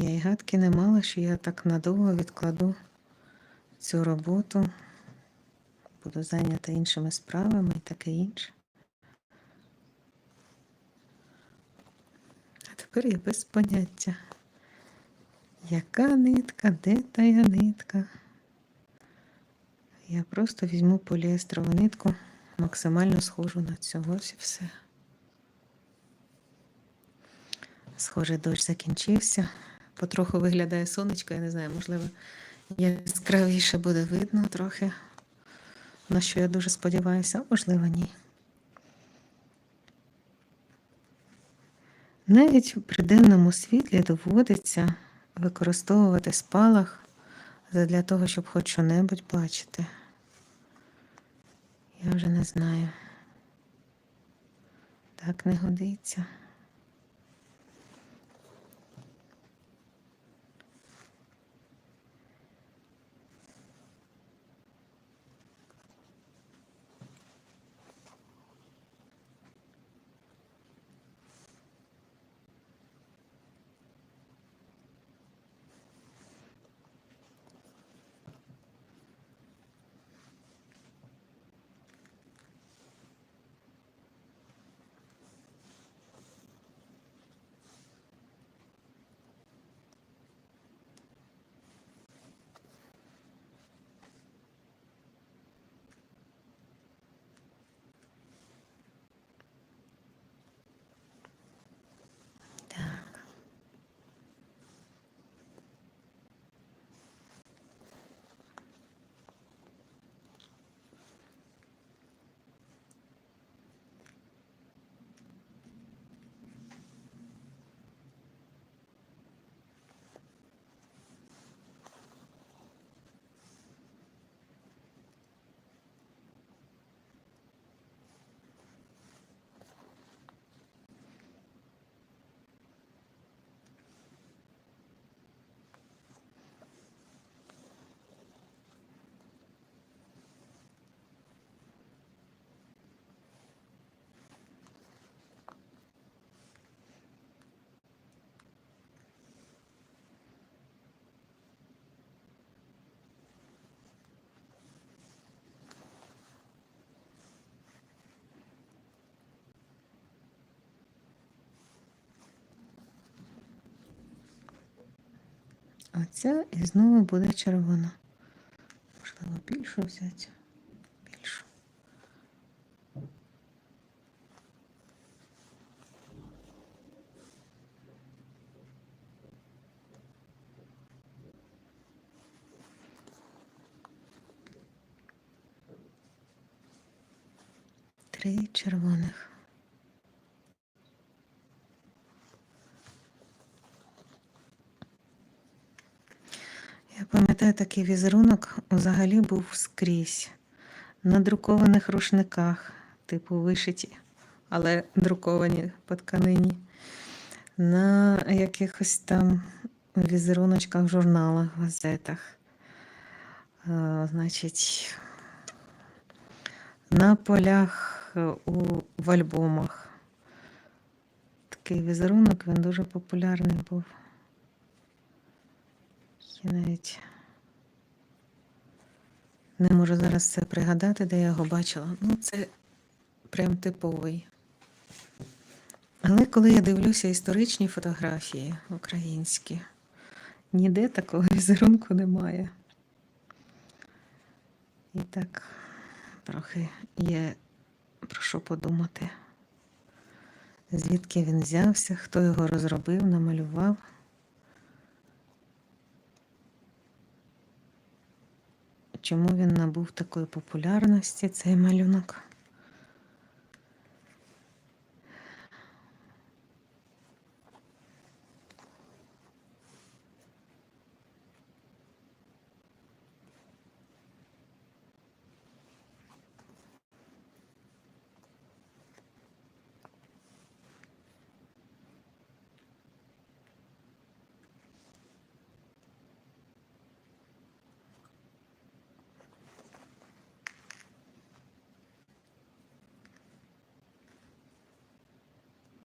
Я й гадки не мала, що я так надовго відкладу цю роботу, буду зайнята іншими справами і таке інше. А тепер я без поняття. Яка нитка, де тая нитка? Я просто візьму поліестрову нитку, максимально схожу на. Ось і все. Схоже, дощ закінчився. Потроху виглядає сонечко, я не знаю, можливо, яскравіше буде видно трохи, на що я дуже сподіваюся, можливо, ні. Навіть при денному світлі доводиться використовувати спалах для того, щоб хоч що-небудь бачити. Я вже не знаю. Так не годиться. Оця і знову буде червона. Можливо, більшу взяти. Більшу. Три червоних. Я пам'ятаю, такий візерунок взагалі був скрізь. На друкованих рушниках, типу вишиті, але друковані по тканині. На якихось там візеруночках журналах, газетах. А, значить, на полях е, у, в альбомах. Такий візерунок, він дуже популярний був. Я навіть не можу зараз це пригадати, де я його бачила. Ну, це прям типовий. Але коли я дивлюся історичні фотографії українські, ніде такого візерунку немає. І так трохи є про що подумати. Звідки він взявся, хто його розробив, намалював. Чому він набув такої популярності, цей малюнок?